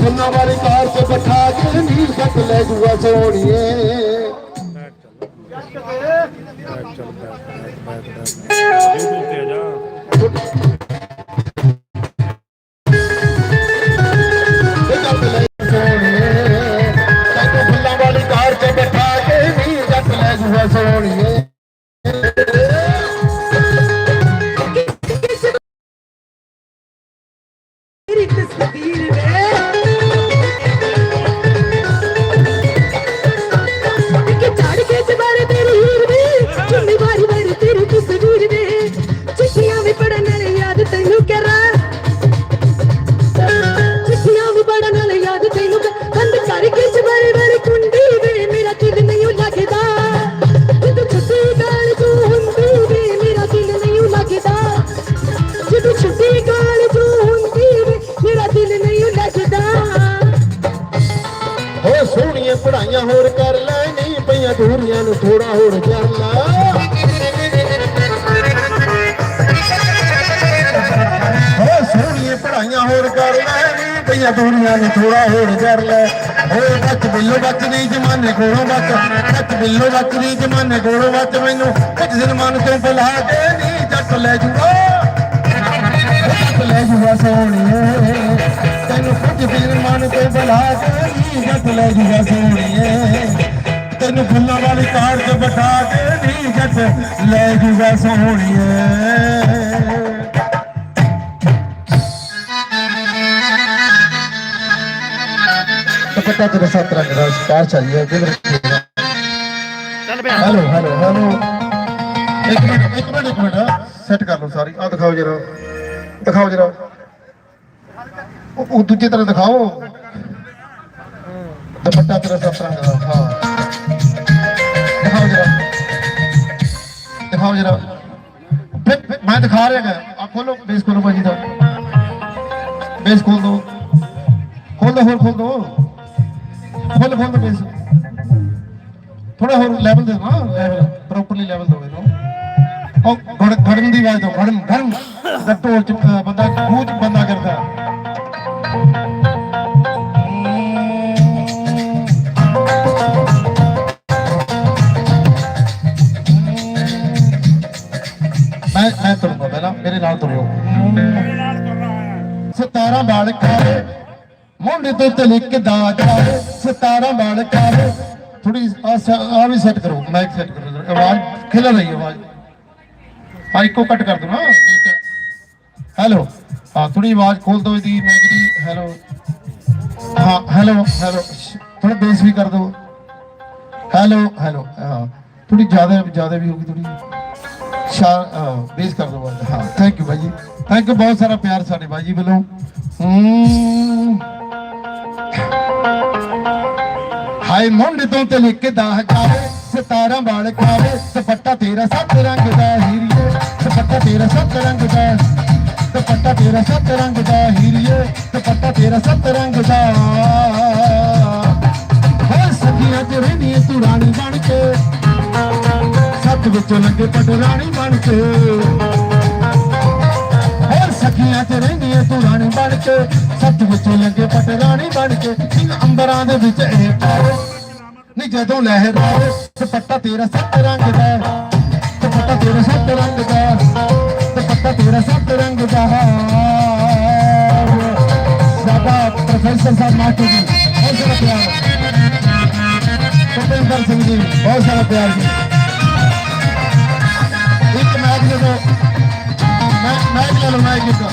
ਫੁੱਲਾਂ ਵਾਲੀ ਕਾਰ 'ਚ ਬਿਠਾ ਕੇ ਨੀ ਸੱਤ ਲੈ ਜੂਆ ਸੋਹਣੀਏ ਚੱਲ ਬੈਠ ਬੈਠ ਬੈਠ ਬੈਠ ਤੇ ਜਾ। ਨਹੀਂ ਪਈਆਂ ਨੂੰ ਥੋੜਾ ਹੋਰ ਕਰ ਲੈ। ਹੋ ਬੱਚ, ਬਿੱਲੋ ਬੱਚ ਨਹੀਂ, ਜਮਾਨੇ ਕੋਲੋਂ ਬੱਚ। ਬੱਚ, ਬਿੱਲੋ ਬੱਚ ਨਹੀਂ, ਜਮਾਨੇ ਕੋਲੋਂ ਬੱਚ। ਮੈਨੂੰ ਕੁਝ ਦਿਨ ਮਨ ਤੋਂ ਬੁਲਾ ਕੇ ਨਹੀਂ ਜੱਟ ਲੈ ਜੂਗਾ। ਜੱਟ ਲੈ ਜੂਗਾ ਸੋਹਣੀਏ। ਤੈਨੂੰ ਕੁਝ ਦਿਨ ਮਨ ਤੋਂ ਬੁਲਾ ਕੇ ਨਹੀਂ ਜੱਟ ਲੈ ਜੂਗਾ ਸੋਹਣੀਏ। ਤੈਨੂੰ ਫੁੱਲਾਂ ਵਾਲੀ ਕਾਰ ਤੇ ਬਿਠਾ ਕੇ ਨਹੀਂ ਜੱਟ ਲੈ ਜੂਗਾ ਸੋਹਣੀਏ। ਦੁਪੱਟਾ ਤੇਰੇ ਸੱਤ ਰੰਗ ਦਾ ਕਾਰ ਚਾਹੀਏ ਕਿਧਰ ਚੱਲ ਪਿਆ ਹੈਲੋ ਹੈਲੋ ਹੈਲੋ ਇੱਕ ਮਿੰਟ ਇੱਕ ਮਿੰਟ ਇੱਕ ਮਿੰਟ। ਸੈੱਟ ਕਰ ਲਓ ਸਾਰੀ। ਆ ਦਿਖਾਓ ਜਰਾ। ਦਿਖਾਓ ਜਰਾ। ਉਹ ਉਹ ਤਰ੍ਹਾਂ ਦਿਖਾਓ। ਦੁਪੱਟਾ ਤੇਰਾ ਸੱਤ ਰੰਗ ਦਾ। ਹਾਂ। ਦਿਖਾਓ ਜਰਾ। ਦਿਖਾਓ ਜਰਾ। ਮੈਂ ਦਿਖਾ ਰਿਹਾ ਆ ਖੋਲੋ ਬੇਸ ਖੋਲੋ ਭਾਜੀ ਦਾ। ਬੇਸ ਖੋਲ ਦੋ। ਖੋਲ ਦੋ, ਹੋਰ ਖੋਲ ਦੋ। ਖੋਲ ਦੋ ਬੇਸ ਥੋੜਾ ਹੋਰ ਲੈਵਲ ਦੇ ਨਾ ਲੈਵਲ ਪ੍ਰੋਪਰਲੀ ਲੈਵਲ ਦੋ ਇਹਨੂੰ ਉਹ ਘੜ ਘੜਨ ਦੀ ਆਵਾਜ਼ ਦੋ ਘੜਨ ਘੜਨ ਦਾ ਢੋਲ ਚ ਬੰਦਾ ਚ ਬੰਦਾ ਕਰਦਾ ਮੈਂ ਮੈਂ ਤੁਰੂੰਗਾ ਪਹਿਲਾਂ ਮੇਰੇ ਨਾਲ ਤੁਰਿਓ। ਸਤਾਰਾਂ ਬਾਲ ਕਾਲੇ ਮੁੰਡੇ ਤੋਂ ਤਲਿਕ ਦਾ ਜਾਵੇ ਸਤਾਰਾਂ ਬਾਲ ਕਾਲੇ ਥੋੜੀ ਆ ਵੀ ਸੈੱਟ ਕਰੋ ਮਾਈਕ ਸੈੱਟ ਕਰੋ ਆਵਾਜ਼ ਖਿਲ ਰਹੀ ਆਵਾਜ਼। ਹਾਂ ਇੱਕੋ ਕੱਟ ਕਰ ਦੋ ਨਾ। ਹੈਲੋ ਹਾਂ ਥੋੜੀ ਆਵਾਜ਼ ਖੋਲ ਦੋ ਇਹਦੀ, ਮੈਂ ਜਿਹੜੀ ਹੈਲੋ ਹਾਂ ਹੈਲੋ ਹੈਲੋ ਥੋੜਾ ਬੇਸ ਵੀ ਕਰ ਦੋ। ਹੈਲੋ ਹੈਲੋ ਹਾਂ ਥੋੜੀ ਜ਼ਿਆਦਾ ਜ਼ਿਆਦਾ ਵੀ ਹੋਗੀ ਥੋੜੀ ਸ਼ਾ ਬੇਸ ਕਰ ਦੋ ਹਾਂ ਥੈਂਕ ਯੂ ਬਾਜੀ ਥੈਂਕ ਯੂ ਬਹੁਤ ਸਾਰਾ ਪਿਆਰ ਸਾਡੇ ਬਾਜੀ ਵੱਲੋਂ। ਹੂੰ। ਹਾਏ ਮੁੰਡ ਤੋਂ ਤੇ ਲਿਖ ਦਾ ਜਾਵੇ ਸਤਾਰਾਂ ਵਾਲ ਖਾਵੇ ਦੁਪੱਟਾ ਤੇਰਾ ਸੱਤ ਰੰਗ ਦਾ ਹੀਰੀਏ, ਦੁਪੱਟਾ ਤੇਰਾ ਸੱਤ ਰੰਗ ਦਾ, ਦੁਪੱਟਾ ਤੇਰਾ ਸੱਤ ਰੰਗ ਦਾ ਹੀਰੀਏ, ਦੁਪੱਟਾ ਤੇਰਾ ਸੱਤ ਰੰਗ ਦਾ। ਹੋ ਸਖੀਆਂ ਤੇ ਰਹਿਣੀ ਤੂੰ ਰਾਣੀ ਬਣ ਕੇ, ਸੱਤ ਵਿੱਚੋਂ ਲੱਗੇ ਪਟ ਰਾਣੀ ਬਣ ਕੇ। ਸਖੀਆਂ ਤੇ ਰਹਿੰਦੀ ਏ ਤੂੰ ਰਾਣੀ ਬਣ ਕੇ ਸੱਤ ਵਿੱਚੋਂ ਲੱਗੇ ਪਟ ਰਾਣੀ ਬਣ ਕੇ ਸਿੰਘ ਅੰਬਰਾਂ ਦੇ ਵਿੱਚ ਇਹ ਪਾਵੇ ਨੀ ਜਦੋਂ ਲਹਿਰਾਵੇ ਦੁਪੱਟਾ ਤੇਰਾ ਸੱਤ ਰੰਗ ਦਾ ਦੁਪੱਟਾ ਤੇਰਾ ਸੱਤ ਰੰਗ ਦਾ ਦੁਪੱਟਾ ਤੇਰਾ ਸੱਤ ਰੰਗ ਦਾ ਸਾਡਾ ਪ੍ਰੋਫੈਸਰ ਸਾਹਿਬ ਮਾਸਟਰ ਜੀ, ਬਹੁਤ ਸਾਰਾ ਪਿਆਰ। ਭੁਪਿੰਦਰ ਸਿੰਘ ਜੀ, ਬਹੁਤ ਸਾਰਾ ਪਿਆਰ ਜੀ। ਇੱਕ ਮੈਚ ਜਦੋਂ ਦੋ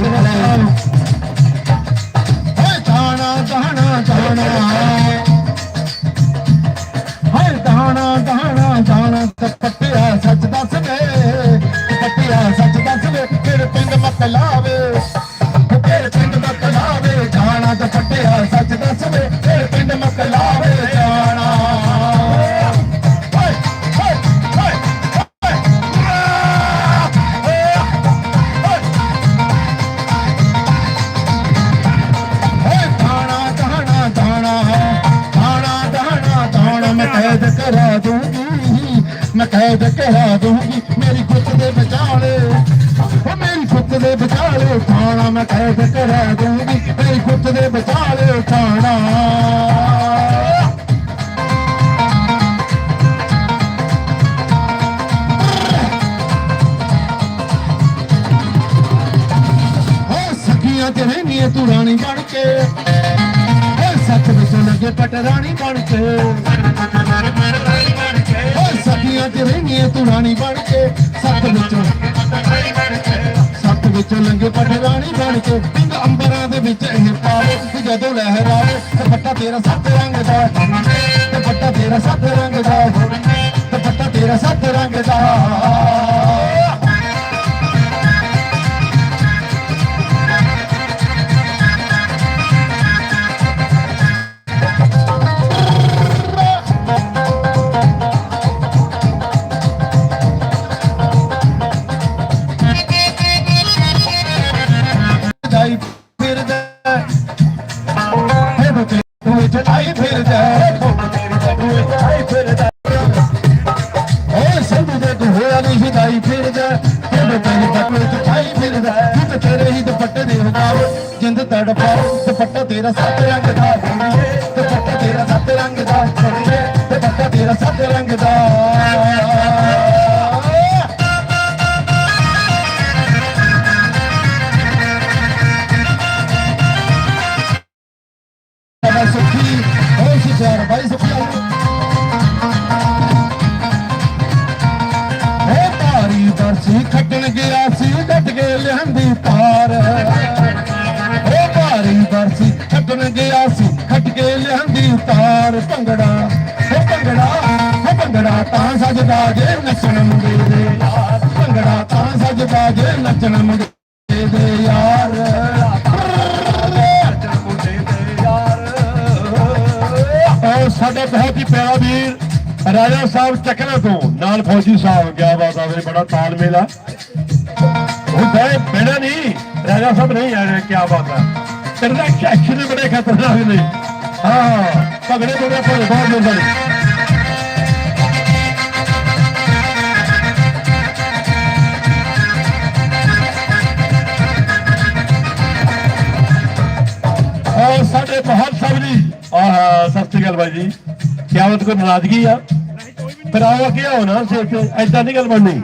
ਮੈਂ ਮੈਂ ਲੈ ਲਓ ਮੈਂ ਕੈਦ ਕਰਾ ਦੂੰਗੀ ਤੇਰੀ ਗੁੱਤ ਦੇ ਵਿਚਾਲੇ ਥਾਣਾ ਸਖੀਆਂ ਤੇ ਰਹਿਨੀਏ ਤੂੰ ਰਾਣੀ ਬਣ ਕੇ। ਓ ਸੱਚ ਵਿੱਚ ਲੱਗੇ ਪਟ ਰਾਣੀ ਬਣ ਕੇ। ਓ ਸਖੀਆਂ ਤੇ ਰਹਿਨੀਏ ਤੂੰ ਰਾਣੀ ਬਣ ਕੇ। ਸੱਤ ਵਿੱਚੋਂ ਸੱਤ ਵਿੱਚੋਂ ਲੰਗੇ ਪਟ ਰਾਣੀ ਬਣ ਕੇ। ਪਿੰਗ ਅੰਬਰਾਂ ਦੇ ਵਿੱਚ ਇਹ ਪਾਵੇ। ਕਿ ਜਦੋਂ ਲਹਿਰਾਵੇ ਤੇ ਪੱਟਾ ਤੇਰਾ ਸੱਤ ਰੰਗ ਦਾ ਤੇ ਪੱਟਾ ਤੇਰਾ ਸੱਤ ਰੰਗ ਦਾ ਤੇ ਪੱਟਾ ਤੇਰਾ ਸੱਤ ਰੰਗ ਦਾ ਆਈ ਫਿਰਦਾ ਤੂੰ ਵਿੱਚ ਆਈ ਫਿਰਦਾ ਓ ਸੰਧੂ ਦੇ ਤੂੰ ਹੋਇਆ ਨਹੀਂ ਹਿਦਾਈ ਫਿਰਦਾ ਹੈ ਬਤੇ ਤੂੰ ਆਈ ਫਿਰਦਾ ਤੂੰ ਤੇਰੇ ਹੀ ਦੁਪੱਟੇ ਦੇ ਹਦਾਓ ਜਿੰਦ ਤੜਪਾਓ ਦੁਪੱਟਾ ਤੇਰਾ ਸੱਤ ਤਾਰ ਭੰਗੜਾ ਓ ਭੰਗੜਾ ਓ ਭੰਗੜਾ ਤਾਂ ਸਜਦਾ ਜੇ ਨੱਚਣ ਮੁੰਡੇ ਦੇ ਯਾਰ। ਭੰਗੜਾ ਤਾਂ ਸਜਦਾ ਜੇ ਨੱਚਣ ਮੁੰਡੇ ਦੇ ਯਾਰ। ਸਾਡੇ ਬਹੁਤ ਹੀ ਪਿਆਰਾ ਵੀਰ ਰਾਜਾ ਸਾਹਿਬ ਚੱਕਰਾ ਤੋਂ ਨਾਲ ਫੌਜੀ ਸਾਹਿਬ ਗਿਆ ਬਾਤ ਆਵੇ ਬੜਾ ਤਾਲਮੇਲ ਆ ਹੁੰਦਾ ਹੈ ਬੇੜਾ ਨਹੀਂ, ਰਾਜਾ ਸਾਹਿਬ ਨਹੀਂ ਆ ਰਿਹਾ ਕੀ ਬਾਤ ਹੈ ਤੇਰੇ ਐਕਸ਼ਨ ਬੜੇ ਖਤਰਨਾਕ ਨੇ। ਹਾਂ। ਪਗੜੇ ਬੜੇ ਪਰ ਬਹੁਤ ਮਿਹਰਬਾਨੀ ਔਰ ਸਾਡੇ ਬਹੁਤ ਸਾਹਿਬ ਜੀ ਆਹ ਸਤਿ ਸ਼੍ਰੀ ਅਕਾਲ ਬਾਈ ਜੀ ਕਿਆਮਤ ਕੋਈ ਨਾਰਾਜ਼ਗੀ ਆ ਫਿਰ ਆਓ ਕੀ ਹੋਣਾ ਸਿਰ ਤੇ ਐਦਾਂ ਨਹੀਂ ਗੱਲ ਬਣਨੀ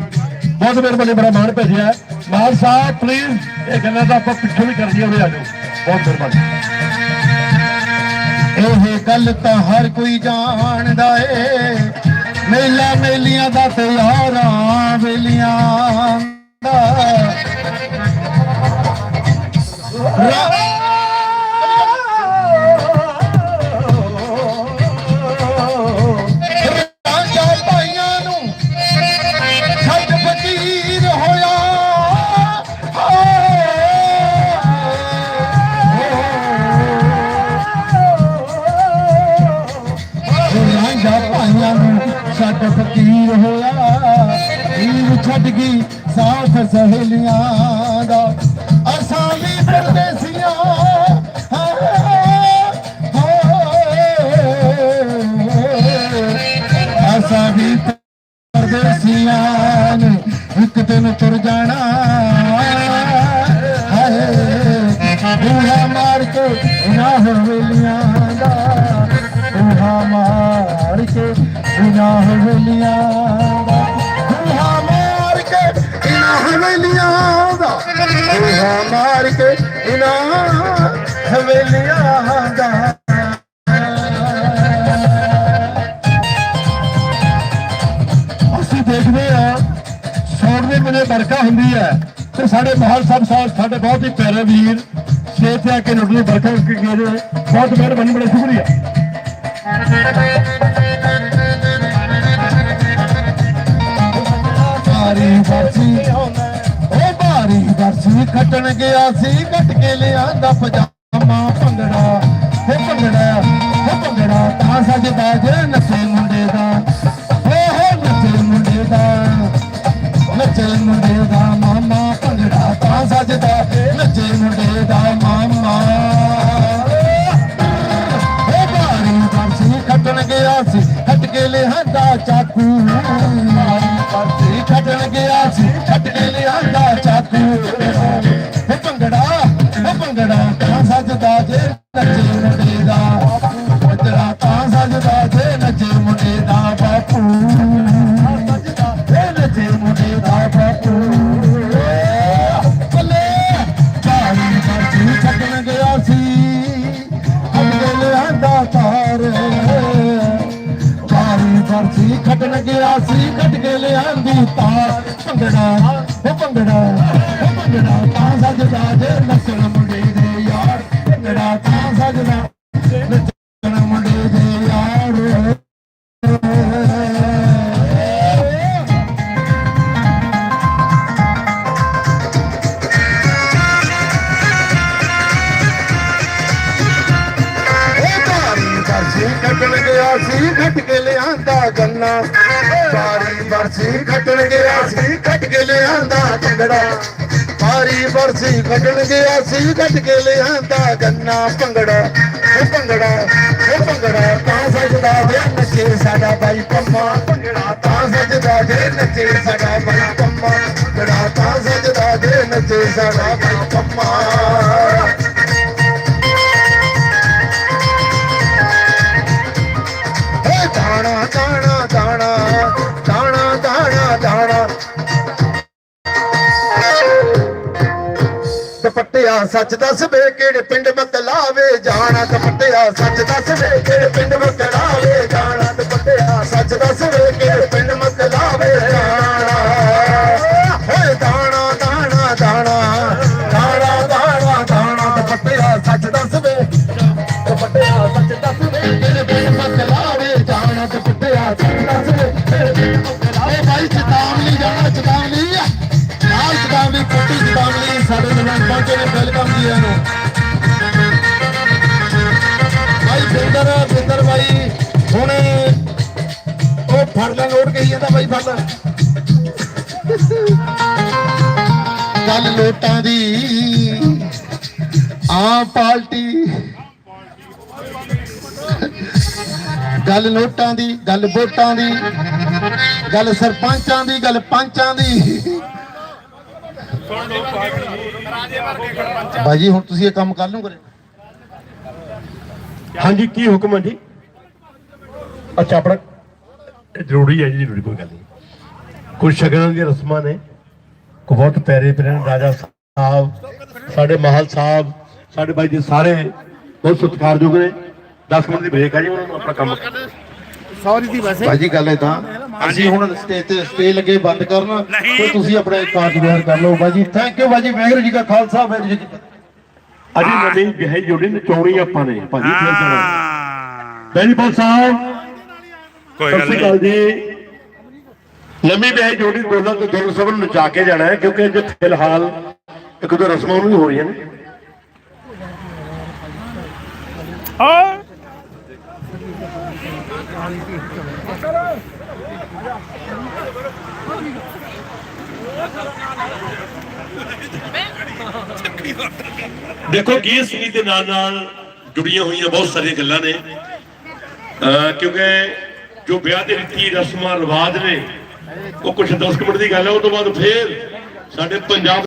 ਬਹੁਤ ਮਿਹਰਬਾਨੀ ਬੜਾ ਮਾਣ ਭੇਜਿਆ ਮਾਨ ਸਾਹਿਬ ਪਲੀਜ਼ ਇਹ ਗੱਲਾਂ ਤਾਂ ਆਪਾਂ ਪਿੱਛੋਂ ਵੀ ਕਰਨੀਆਂ ਹੋਵੇ ਆ ਜਾਓ। ਬਹੁਤ ਮਿਹਰਬਾਨੀ ਇਹ ਗੱਲ ਤਾਂ ਹਰ ਕੋਈ ਜਾਣਦਾ ਏ। ਮੇਲਾ ਮੇਲੀਆਂ ਦਾ ਤੇ ਯਾਰਾਂ ਵੇਲੀਆਂ ਦਾ। ਬੂਹਾ ਮਾਰ ਕੇ ਨਾ ਹਵੇਲੀਆਂ ਦਾ। ਅਸੀਂ ਦੇਖਦੇ ਆ ਸੌਣ ਦੇ ਵੇਲੇ ਬਰਕਾ ਹੁੰਦੀ ਹੈ ਤੇ ਸਾਡੇ ਮਹਾਲ ਸਾਹਿਬ ਸਾਹਿਬ ਸਾਡੇ ਬਹੁਤ ਹੀ ਪਿਆਰੇ ਵੀਰ ਸਟੇਜ ਤੇ ਆ ਕੇ ਨੁੱਡਲੀ ਬਰਕਾ ਕੇ ਗਏ ਬਹੁਤ ਮਿਹਰਬਾਨੀ ਬੜਾ ਸ਼ੁਕਰੀਆ। ਭਾਰੀ ਵਰਸੀ ਓ ਭਾਰੀ ਖੱਟਣ ਗਿਆ ਸੀ ਕੱਟ ਕੇ ਲਿਆਂਦਾ ਪਜਾਮਾ ਭੰਗੜਾ। ਹੋ ਭੰਗੜਾ ਹੋ ਭੰਗੜਾ, ਤਾਂ ਸਜਦਾ ਜੇ ਨੱਚੇ ਮੁੰਡੇ ਦਾ। ਹੋ ਹੋ ਨੱਚੇ ਮੁੰਡੇ ਦਾ, ਨੱਚੇ ਮੁੰਡੇ ਦਾ ਮਾਮਾ ਭੰਗੜਾ। ਤਾਂ ਸਜਦਾ ਨੱਚੇ ਮੁੰਡੇ ਦਾ ਮਾਮਾ। ਓ ਭਾਰੀ ਵਰਸੀ ਖੱਟਣ ਗਿਆ ਸੀ ਖੱਟ ਕੇ ਲਿਆਂਦਾ ਚਾਕੂ। ਗਿਆ ਸੀ, ਕੱਢ ਕੇ ਲਿਆਂਦੀ ਤਾਰ। ਭੰਗੜਾ, ਉਹ ਭੰਗੜਾ ਉਹ ਭੰਗੜਾ ਤਾਂ ਸੱਜਦਾ ਜੇ ਨੱਚਣ ਮੁੰਡੇ ਦੇ ਯਾਰ। ਭੰਗੜਾ ਤਾਂ ਸੱਜਦਾ ਨੱਚਣ ਮੁੰਡੇ ਦੇ ਯਾਰ। ਉਹ ਗਿਆ ਸੀ ਕੇ ਲਿਆਂਦਾ ਗੰਨਾ। ਬਾਰੀ ਬਰਸੀ ਕੱਟਣ ਗਿਆ ਸੀ ਕੱਟ ਕੇ ਲਿਆਂਦਾ ਭੰਗੜਾ। ਬਾਰੀ ਬਰਸੀ ਕੱਟਣ ਗਿਆ ਸੀ ਕੱਟ ਕੇ ਲਿਆਂਦਾ ਗੰਨਾ ਭੰਗੜਾ। ਉਹ ਭੰਗੜਾ ਉਹ ਭੰਗੜਾ ਤਾਂ ਸਜਦਾ ਦੇ ਨੱਚੇ ਸਾਡਾ ਬਾਈ ਪੰਮਾ। ਭੰਗੜਾ ਤਾਂ ਸਜਦਾ ਦੇ ਨੱਚੇ ਸਾਡਾ ਬਾਈ ਪੰਮਾ। ਭੰਗੜਾ ਤਾਂ ਸਜਦਾ ਦੇ ਨੱਚੇ ਸਾਡਾ ਬਾਈ ਪੰਮਾ। ਦੁਪੱਟਿਆ ਸੱਚ ਦੱਸ ਵੇ ਕਿਹੜੇ ਪਿੰਡ ਮਕਲਾਵੇ ਜਾਣਾ ਦੁਪੱਟਿਆ ਸੱਚ ਦੱਸ ਵੇ ਕਿਹੜੇ ਪਿੰਡ ਮਕਲਾਵੇ ਪਹੁੰਚੇ ਨੇ। ਇਹਨੂੰ ਭਾਈ ਬਿੰਦਰ ਬਿੰਦਰ ਭਾਈ ਹੁਣ ਉਹ ਫੜ ਲੈ ਨੋਟ ਕਹੀ ਜਾਂਦਾ ਭਾਈ ਫੜ ਲੈ। ਗੱਲ ਨੋਟਾਂ ਦੀ ਆ ਪਾਰਟੀ ਗੱਲ ਨੋਟਾਂ ਦੀ, ਗੱਲ ਵੋਟਾਂ ਦੀ, ਗੱਲ ਸਰਪੰਚਾਂ ਦੀ, ਗੱਲ ਪੰਚਾਂ ਦੀ। ਬਾਜੀ ਹੁਣ ਤੁਸੀਂ ਇਹ ਕੰਮ ਕਰ ਲੂ ਕਰੇ ਹਾਂਜੀ ਕੀ ਹੁਕਮ ਹੈ ਜੀ? ਅੱਛਾ ਆਪਣਾ ਇਹ ਜ਼ਰੂਰੀ ਹੈ ਜੀ ਜ਼ਰੂਰੀ ਕੋਈ ਗੱਲ ਨਹੀਂ। ਕੁਝ ਸ਼ਗਨਾਂ ਦੀਆਂ ਰਸਮਾਂ ਨੇ। ਕੋ ਬਹੁਤ ਪਿਆਰੇ ਪਿਆਰੇ ਰਾਜਾ ਸਾਹਿਬ ਸਾਡੇ ਮਹਾਲ ਸਾਹਿਬ ਸਾਡੇ ਬਾਈ ਜੀ ਸਾਰੇ ਬਹੁਤ ਸਤਿਕਾਰਯੋਗ ਨੇ। 10 ਮਿੰਟ ਦੀ ਬ੍ਰੇਕ ਆ ਜੀ ਉਹਨਾਂ ਨੂੰ ਆਪਣਾ ਕੰਮ ਕਰਨ ਬਾਜੀ ਗੱਲ ਹੈ ਤਾਂ ਅਸੀਂ ਹੁਣ ਸਟੇਜ ਤੇ ਸਟੇਜ ਲੱਗੇ ਬੰਦ ਕਰਨ। ਤੇ ਤੁਸੀਂ ਆਪਣਾ ਕਾਰਜ ਵਿਹਾਰ ਕਰ ਲਓ ਬਾਜੀ। ਥੈਂਕ ਯੂ ਬਾਜੀ ਵਾਹਿਗੁਰੂ ਜੀ ਕਾ ਖਾਲਸਾ ਵਾਹਿਗੁਰੂ ਜੀ ਅਜੀ ਨਵੀਂ ਵਿਆਹੀ ਜੋੜੀ ਨਚਾਉਣੀ ਆਪਾਂ ਨੇ ਭਾਜੀ ਫਿਰ ਜਾਣਾ। ਬੈਰੀਪਾਲ ਸਾਹਿਬ ਕੋਈ ਸਤਿ ਗੱਲ ਸ਼੍ਰੀ ਨਹੀਂ। ਅਕਾਲ ਜੀ। ਨਵੀਂ ਵਿਆਹੀ ਜੋੜੀ ਦੋਨਾਂ ਤੋਂ ਦੋਨੋਂ ਸਭ ਨੂੰ ਨਚਾ ਕੇ ਜਾਣਾ ਹੈ ਕਿਉਂਕਿ ਅੱਜ ਫਿਲਹਾਲ ਇੱਕ ਦੋ ਰਸਮਾਂ ਨੂੰ ਹੋ ਰਹੀਆਂ ਨੇ। ਹਾਂ। ਦੇਖੋ ਗੀਤ ਸੰਗੀਤ ਦੇ ਨਾਲ ਨਾਲ ਜੁੜੀਆਂ ਹੋਈਆਂ ਬਹੁਤ ਸਾਰੀਆਂ ਗੱਲਾਂ ਨੇ। ਅਹ, ਕਿਉਂਕਿ ਜੋ ਵਿਆਹ ਦੇ ਰੀਤੀ ਰਸਮਾਂ ਰਿਵਾਜ ਨੇ, ਉਹ ਕੁਝ 10 ਮਿੰਟ ਦੀ ਗੱਲ ਹੈ ਉਹ ਤੋਂ ਬਾਅਦ ਫੇਰ ਸਾਡੇ ਪੰਜਾਬ